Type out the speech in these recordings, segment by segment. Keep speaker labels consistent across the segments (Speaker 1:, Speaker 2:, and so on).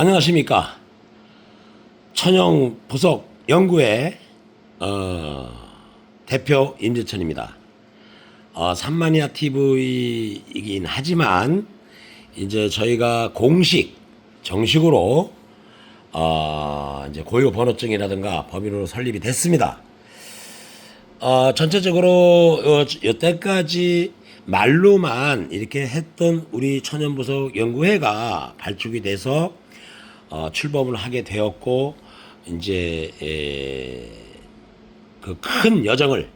Speaker 1: 안녕하십니까. 천영 보석 연구회 어, 대표 임재천입니다. 어, 산마니아 TV이긴 하지만 이제 저희가 공식 정식으로 어, 이제 고유 번호증이라든가 법인으로 설립이 됐습니다. 어, 전체적으로 어, 여태까지 말로만 이렇게 했던 우리 천연보석 연구회가 발족이 돼서 어, 출범을 하게 되었고 이제 그 큰 여정을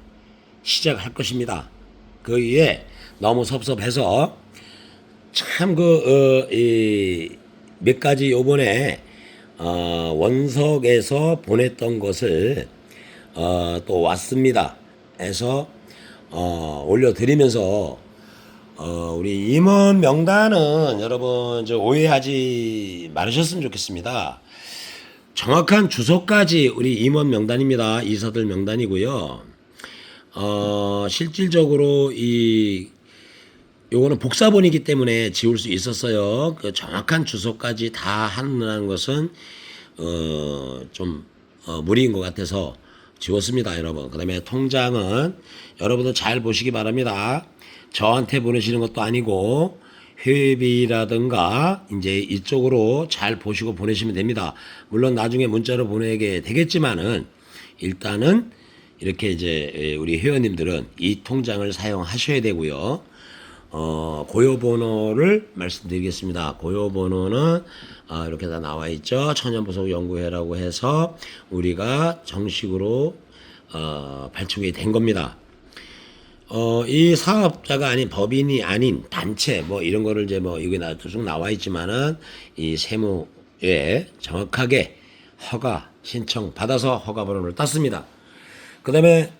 Speaker 1: 시작할 것입니다. 그 위에 너무 섭섭해서 참그몇 가지 요번에 어, 원석에서 보냈던 것을 어, 또 왔습니다. 해서 어, 올려드리면서 어, 우리 임원 명단은 여러분 저 오해하지 말으셨으면 좋겠습니다. 정확한 주소까지 우리 임원 명단입니다. 이사들 명단이고요. 어, 실질적으로 이 요거는 복사본이기 때문에 지울 수 있었어요. 그 정확한 주소까지 다 하는 것은 어좀 어, 무리인 것 같아서 지웠습니다, 여러분. 그다음에 통장은 여러분들 잘 보시기 바랍니다. 저한테 보내시는 것도 아니고 회비라든가 이제 이쪽으로 잘 보시고 보내시면 됩니다. 물론 나중에 문자로 보내게 되겠지만은 일단은 이렇게 이제 우리 회원님들은 이 통장을 사용하셔야 되고요. 어, 고요번호를 말씀드리겠습니다. 고요번호는 어, 이렇게 다 나와 있죠. 천연보석 연구회라고 해서 우리가 정식으로 어, 발족이 된 겁니다. 어, 이 사업자가 아닌 법인이 아닌 단체 뭐 이런 거를 이제 뭐 여기 나, 쭉 나와 있지만은 이 세무에 정확하게 허가 신청 받아서 허가 번호를 땄습니다. 그 다음에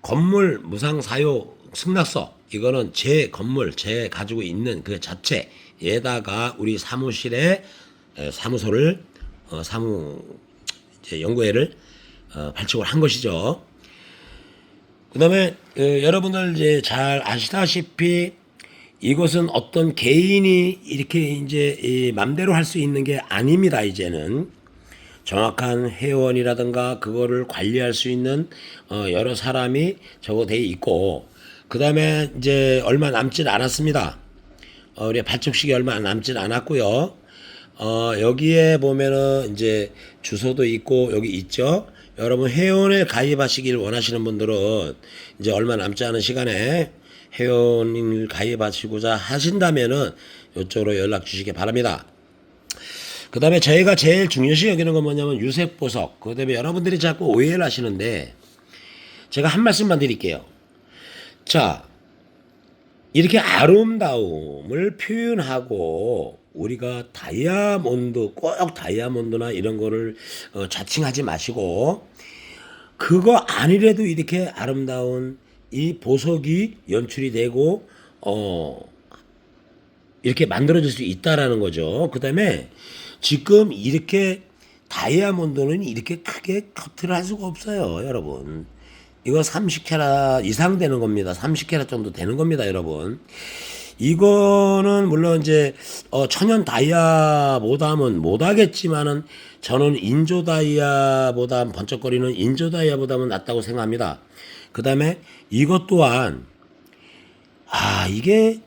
Speaker 1: 건물 무상 사유 승낙서 이거는 제 건물 제 가지고 있는 그 자체 에다가 우리 사무실에 에, 사무소를 어, 사무 이제 연구회를 어, 발족을 한 것이죠. 그 다음에 어, 여러분들 이제 잘 아시다시피 이것은 어떤 개인이 이렇게 이제 이 맘대로 할 수 있는 게 아닙니다. 이제는 정확한 회원이라든가 그거를 관리할 수 있는 어, 여러 사람이 저거 돼 있고 그 다음에 이제 얼마 남질 않았습니다. 어, 우리 발족식이 얼마 남질 않았고요. 어, 여기에 보면은 이제 주소도 있고 여기 있죠. 여러분 회원에 가입하시길 원하시는 분들은 이제 얼마 남지 않은 시간에 회원을 가입하시고자 하신다면은 이쪽으로 연락 주시기 바랍니다. 그 다음에 저희가 제일 중요시 여기는 건 뭐냐면 유색보석. 그 다음에 여러분들이 자꾸 오해를 하시는데 제가 한 말씀만 드릴게요. 자, 이렇게 아름다움을 표현하고 우리가 다이아몬드, 꼭 다이아몬드나 이런 거를 어, 자칭하지 마시고 그거 아니래도 이렇게 아름다운 이 보석이 연출이 되고 어 이렇게 만들어질 수 있다라는 거죠. 그다음에 지금 이렇게 다이아몬드는 이렇게 크게 커트를 할 수가 없어요, 여러분. 이거 30캐럿 이상 되는 겁니다. 30캐럿 정도 되는 겁니다, 여러분. 이거는 물론 이제 어 천연 다이아보다는 못하겠지만은 저는 인조 다이아보다 번쩍거리는 인조 다이아보다는 낫다고 생각합니다. 그 다음에 이것 또한 아 이게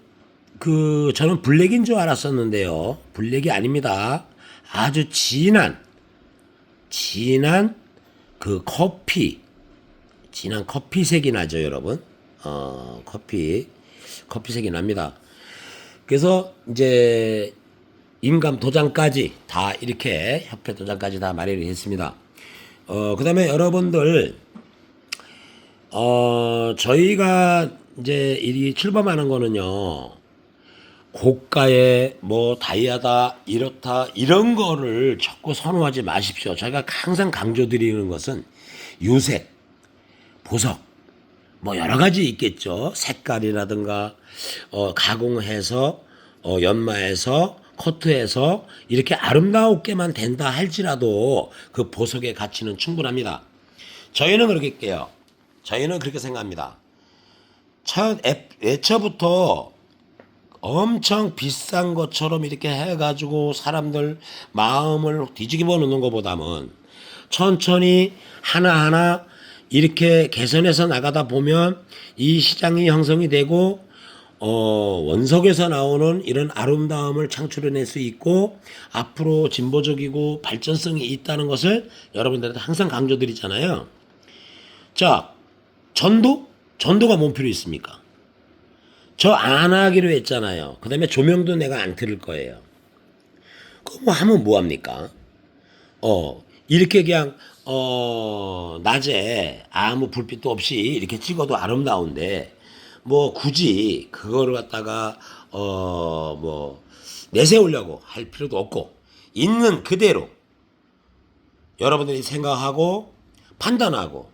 Speaker 1: 그 저는 블랙인 줄 알았었는데요. 블랙이 아닙니다. 아주 진한 진한 그 커피 진한 커피색이 나죠, 여러분. 어, 커피 커피색이 납니다. 그래서 이제 임감 도장까지 다 이렇게 협회 도장까지 다 마련을 했습니다. 어, 그 다음에 여러분들 어, 저희가 이제 이 출범하는 거는요. 고가의 뭐 다이아다 이렇다 이런 거를 자꾸 선호하지 마십시오. 저희가 항상 강조드리는 것은 유색, 보석, 뭐 여러 가지 있겠죠. 색깔이라든가 어, 가공해서 어, 연마해서 코트해서 이렇게 아름다우게만 된다 할지라도 그 보석의 가치는 충분합니다. 저희는 그렇게 할게요. 저희는 그렇게 생각합니다. 첫 애- 애초부터 엄청 비싼 것처럼 이렇게 해가지고 사람들 마음을 뒤집어 놓는 것보다는 천천히 하나하나 이렇게 개선해서 나가다 보면 이 시장이 형성이 되고 어, 원석에서 나오는 이런 아름다움을 창출해낼 수 있고 앞으로 진보적이고 발전성이 있다는 것을 여러분들한테 항상 강조드리잖아요. 자, 전도? 전도가 뭔 필요 있습니까? 저 안 하기로 했잖아요. 그 다음에 조명도 내가 안 틀을 거예요. 그거 뭐 하면 뭐합니까? 어, 이렇게 그냥, 어, 낮에 아무 불빛도 없이 이렇게 찍어도 아름다운데, 뭐 굳이 그거를 갖다가, 어, 뭐, 내세우려고 할 필요도 없고, 있는 그대로 여러분들이 생각하고 판단하고,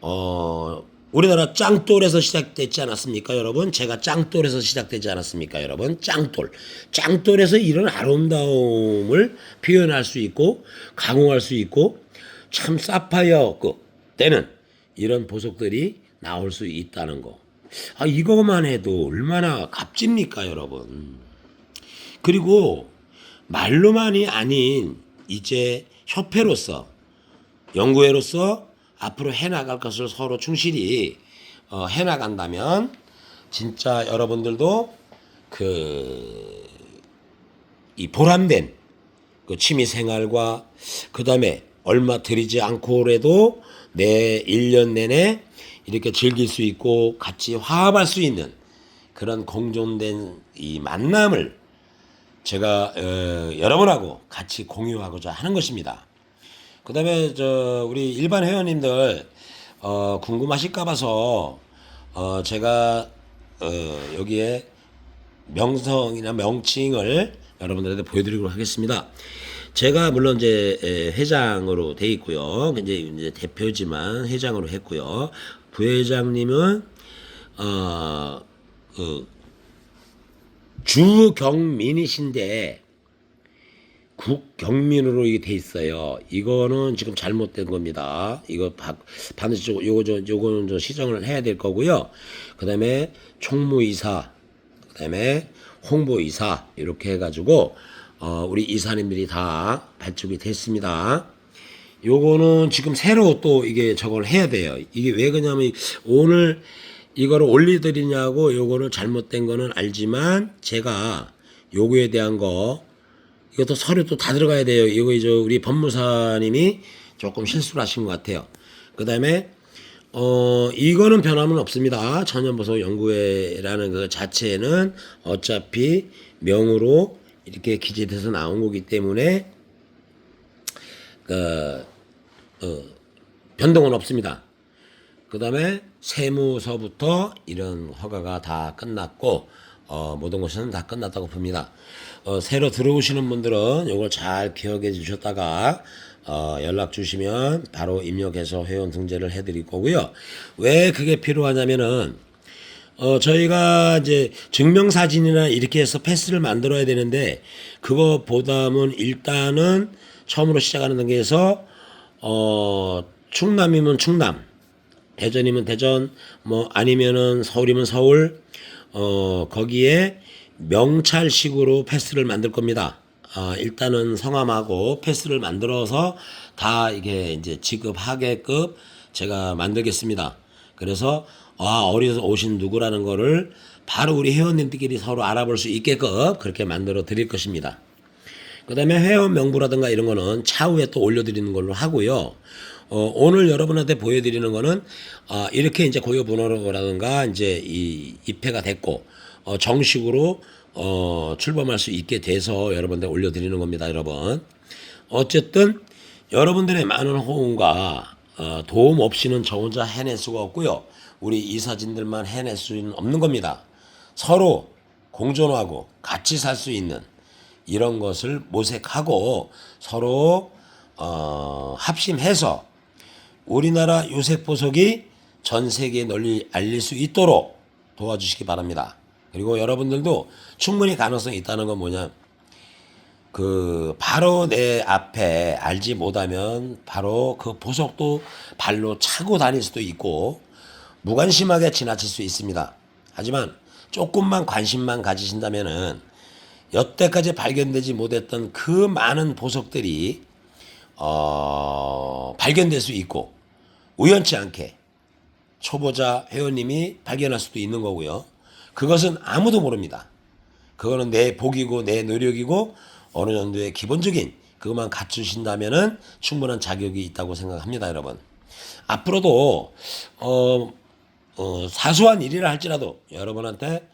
Speaker 1: 어, 우리나라 짱돌에서 시작됐지 않았습니까, 여러분? 제가 짱돌에서 시작되지 않았습니까, 여러분? 짱돌. 짱돌에서 이런 아름다움을 표현할 수 있고, 강화할 수 있고, 참 사파이어 그 때는 이런 보석들이 나올 수 있다는 거. 아, 이거만 해도 얼마나 값집니까, 여러분? 그리고 말로만이 아닌 이제 협회로서 연구회로서 앞으로 해나갈 것을 서로 충실히 어, 해나간다면 진짜 여러분들도 그 이 보람된 그 취미 생활과 그 다음에 얼마 들이지 않고라도 내 1년 내내 이렇게 즐길 수 있고 같이 화합할 수 있는 그런 공존된 이 만남을 제가 어, 여러분하고 같이 공유하고자 하는 것입니다. 그 다음에 저 우리 일반 회원님들 어, 궁금하실까 봐서 어, 제가 어, 여기에 명성이나 명칭을 여러분들한테 보여드리도록 하겠습니다. 제가 물론 이제 에, 회장으로 돼 있고요. 이제, 이제 대표지만 회장으로 했고요. 부회장님은 어, 그 주경민이신데 국경민으로 이게 돼 있어요. 이거는 지금 잘못된 겁니다. 이거 바, 반드시 저- 요거 저 요거는 저 시정을 해야 될 거고요. 그다음에 총무이사, 그다음에 홍보이사 이렇게 해가지고 어, 우리 이사님들이 다 발족이 됐습니다. 요거는 지금 새로 또 이게 저걸 해야 돼요. 이게 왜 그러냐면 오늘 이거를 올려드리냐고 요거는 잘못된 거는 알지만 제가 요거에 대한 거 이것도 서류 또 다 들어가야 돼요. 이거 이제 우리 법무사님이 조금 실수를 하신 것 같아요. 그 다음에 어 이거는 변함은 없습니다. 천연보석 연구회라는 그 자체는 어차피 명으로 이렇게 기재돼서 나온 거기 때문에 그 어, 변동은 없습니다. 그 다음에 세무서부터 이런 허가가 다 끝났고 어, 모든 것은 다 끝났다고 봅니다. 어, 새로 들어오시는 분들은 이걸 잘 기억해 주셨다가 어, 연락 주시면 바로 입력해서 회원 등재를 해드릴 거고요. 왜 그게 필요하냐면은 어, 저희가 이제 증명사진이나 이렇게 해서 패스를 만들어야 되는데, 그거보다는 일단은 처음으로 시작하는 단계에서, 어, 충남이면 충남, 대전이면 대전, 뭐 아니면은 서울이면 서울, 어, 거기에 명찰식으로 패스를 만들 겁니다. 아, 일단은 성함하고 패스를 만들어서 다 이게 이제 지급 하계급 제가 만들겠습니다. 그래서 아, 어디서 오신 누구라는 거를 바로 우리 회원님들끼리 서로 알아볼 수 있게끔 그렇게 만들어 드릴 것입니다. 그 다음에 회원 명부라든가 이런 거는 차후에 또 올려드리는 걸로 하고요. 어, 오늘 여러분한테 보여드리는 거는, 아, 이렇게 이제 고유 번호라든가 이제 이 입회가 됐고, 어, 정식으로, 어, 출범할 수 있게 돼서 여러분들 올려드리는 겁니다, 여러분. 어쨌든, 여러분들의 많은 호응과, 어, 도움 없이는 저 혼자 해낼 수가 없고요. 우리 이사진들만 해낼 수는 없는 겁니다. 서로 공존하고 같이 살 수 있는 이런 것을 모색하고 서로 어, 합심해서 우리나라 요셉 보석이 전 세계에 널리 알릴 수 있도록 도와주시기 바랍니다. 그리고 여러분들도 충분히 가능성이 있다는 건 뭐냐? 그 바로 내 앞에 알지 못하면 바로 그 보석도 발로 차고 다닐 수도 있고 무관심하게 지나칠 수 있습니다. 하지만 조금만 관심만 가지신다면은 여태까지 발견되지 못했던 그 많은 보석들이 어, 발견될 수 있고 우연치 않게 초보자 회원님이 발견할 수도 있는 거고요. 그것은 아무도 모릅니다. 그거는 내 복이고 내 노력이고 어느 정도의 기본적인 그것만 갖추신다면은 충분한 자격이 있다고 생각합니다, 여러분. 앞으로도 어, 어, 사소한 일이라 할지라도 여러분한테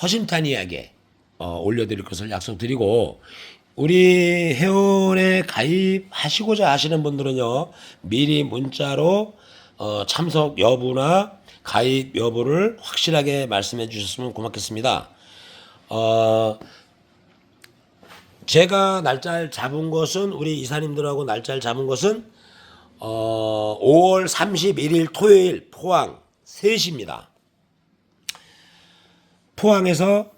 Speaker 1: 허심탄회하게 어, 올려드릴 것을 약속드리고 우리 회원에 가입하시고자 하시는 분들은요 미리 문자로 어, 참석 여부나 가입 여부를 확실하게 말씀해 주셨으면 고맙겠습니다. 어, 제가 날짜를 잡은 것은 우리 이사님들하고 날짜를 잡은 것은 어, 5월 31일 토요일 포항 3시입니다. 포항에서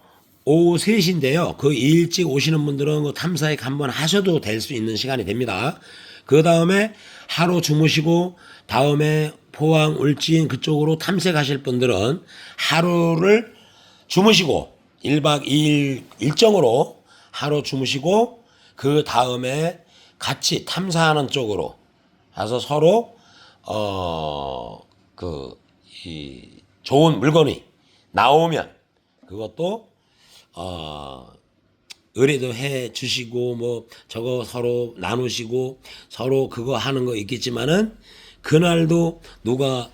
Speaker 1: 오후 3시인데요. 그 일찍 오시는 분들은 그 탐사획 한번 하셔도 될 수 있는 시간이 됩니다. 그 다음에 하루 주무시고 다음에 포항 울진 그쪽으로 탐색하실 분들은 하루를 주무시고 1박 2일 일정으로 하루 주무시고 그 다음에 같이 탐사하는 쪽으로 가서 서로 어그 이 좋은 물건이 나오면 그것도 어 의뢰도 해 주시고 뭐 저거 서로 나누시고 서로 그거 하는 거 있겠지만은 그날도 누가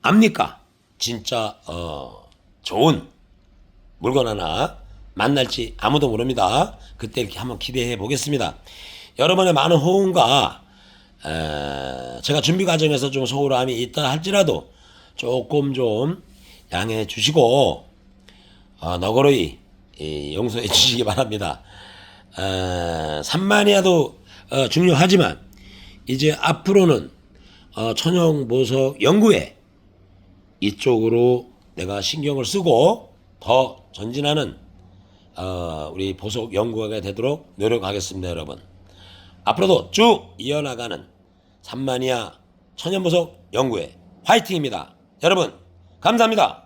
Speaker 1: 압니까? 진짜 어 좋은 물건 하나 만날지 아무도 모릅니다. 그때 이렇게 한번 기대해 보겠습니다. 여러분의 많은 호응과 에, 제가 준비 과정에서 좀 소홀함이 있다 할지라도 조금 좀 양해해 주시고 어, 너그러이 이, 용서해 주시기 바랍니다. 어, 산마니아도 어, 중요하지만 이제 앞으로는 어, 천연 보석 연구에 이쪽으로 내가 신경을 쓰고 더 전진하는 어, 우리 보석 연구가 되도록 노력하겠습니다, 여러분. 앞으로도 쭉 이어나가는 산마니아 천연보석 연구회 화이팅입니다. 여러분, 감사합니다.